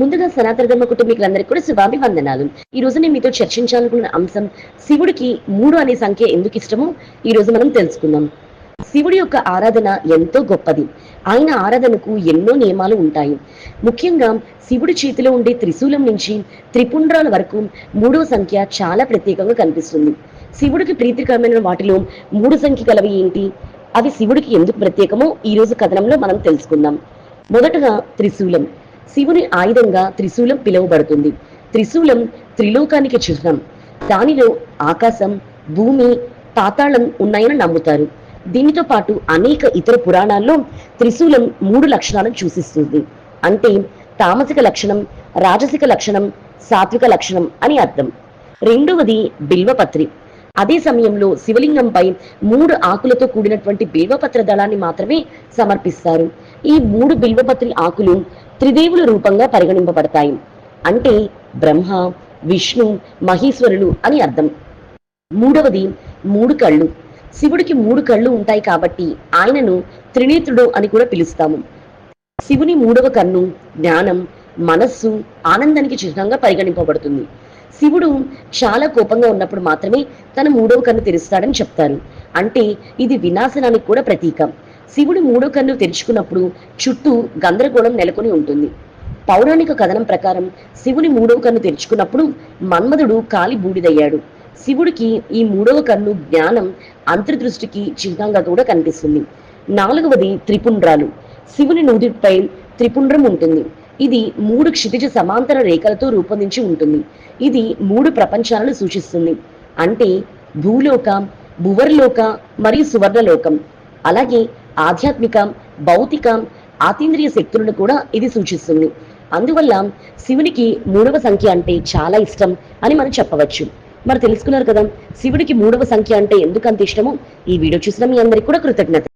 ముందుగా సనాతన ధర్మ కుటుంబీకులందరికీ కూడా శుభాభివందనాలు. ఈ రోజు నేను మీతో చర్చించాలనుకున్న అంశం శివుడికి మూడు అనే సంఖ్య ఎందుకు ఇష్టమో ఈ రోజు మనం తెలుసుకుందాం. శివుడి యొక్క ఆరాధన ఎంతో గొప్పది. ఆయన ఆరాధనకు ఎన్నో నియమాలు ఉంటాయి. ముఖ్యంగా శివుడి చేతిలో ఉండే త్రిశూలం నుంచి త్రిపుండ్రాల వరకు మూడో సంఖ్య చాలా ప్రత్యేకంగా కనిపిస్తుంది. శివుడికి ప్రీతికరమైన వాటిలో మూడు సంఖ్య కలవి ఏంటి? అవి శివుడికి ఎందుకు ప్రత్యేకమో ఈ రోజు కథనంలో మనం తెలుసుకుందాం. మొదటగా త్రిశూలం. శివుని ఆయుధంగా త్రిశూలం పిలువబడుతుంది. త్రిశూలం త్రిలోకానికి చిహ్నం. దానిలో ఆకాశం భూమి పాతాళం ఉన్నాయని నమ్ముతారు. దీనితో పాటు అనేక ఇతర పురాణాల్లో త్రిశూలం మూడు లక్షణాలను సూచిస్తుంది. అంటే తామసిక లక్షణం రాజసిక లక్షణం సాత్విక లక్షణం అని అర్థం. రెండవది బిల్వపత్రి. అదే సమయంలో శివలింగంపై మూడు ఆకులతో కూడినటువంటి బిల్వపత్ర దళాన్ని మాత్రమే సమర్పిస్తారు. ఈ మూడు బిల్వపత్రి ఆకులు త్రిదేవుల రూపంగా పరిగణింపబడతాయి. అంటే బ్రహ్మ విష్ణు మహేశ్వరులు అని అర్థం. మూడవది మూడు కళ్ళు. శివుడికి మూడు కళ్ళు ఉంటాయి కాబట్టి ఆయనను త్రినేత్రుడు అని కూడా పిలుస్తాము. శివుని మూడవ కన్ను జ్ఞానం మనస్సు ఆనందానికి చిహ్నంగా పరిగణింపబడుతుంది. శివుడు చాలా కోపంగా ఉన్నప్పుడు మాత్రమే తన మూడవ కన్ను తెరుస్తాడని చెప్తారు. అంటే ఇది వినాశనానికి కూడా ప్రతీక. శివుడు మూడో కన్ను తెరుచుకున్నప్పుడు చుట్టూ గందరగోళం నెలకొని ఉంటుంది. పౌరాణిక కథనం ప్రకారం శివుని మూడవ కన్ను తెరుచుకున్నప్పుడు మన్మధుడు కాలి బూడిదయ్యాడు. శివుడికి ఈ మూడవ కన్ను జ్ఞానం అంతర్దృష్టికి చిహ్నంగా కూడా కనిపిస్తుంది. నాలుగవది త్రిపుండ్రాలు. శివుని నుదిపై త్రిపుండ్రం ఉంటుంది. ఇది మూడు క్షితిజ సమాంతర రేఖలతో రూపొందించి ఉంటుంది. ఇది మూడు ప్రపంచాలను సూచిస్తుంది. అంటే భూలోకం భువర్లోక మరియు సువర్ణలోకం. అలాగే ఆధ్యాత్మిక భౌతిక ఆతీంద్రియ శక్తులను కూడా ఇది సూచిస్తుంది. అందువల్ల శివునికి మూడవ సంఖ్య అంటే చాలా ఇష్టం అని మనం చెప్పవచ్చు. మరి తెలుసుకున్నారు కదా శివుడికి మూడవ సంఖ్య అంటే ఎందుకు అంత ఇష్టమో? ఈ వీడియో చూసిన మీ అందరికీ కూడా కృతజ్ఞత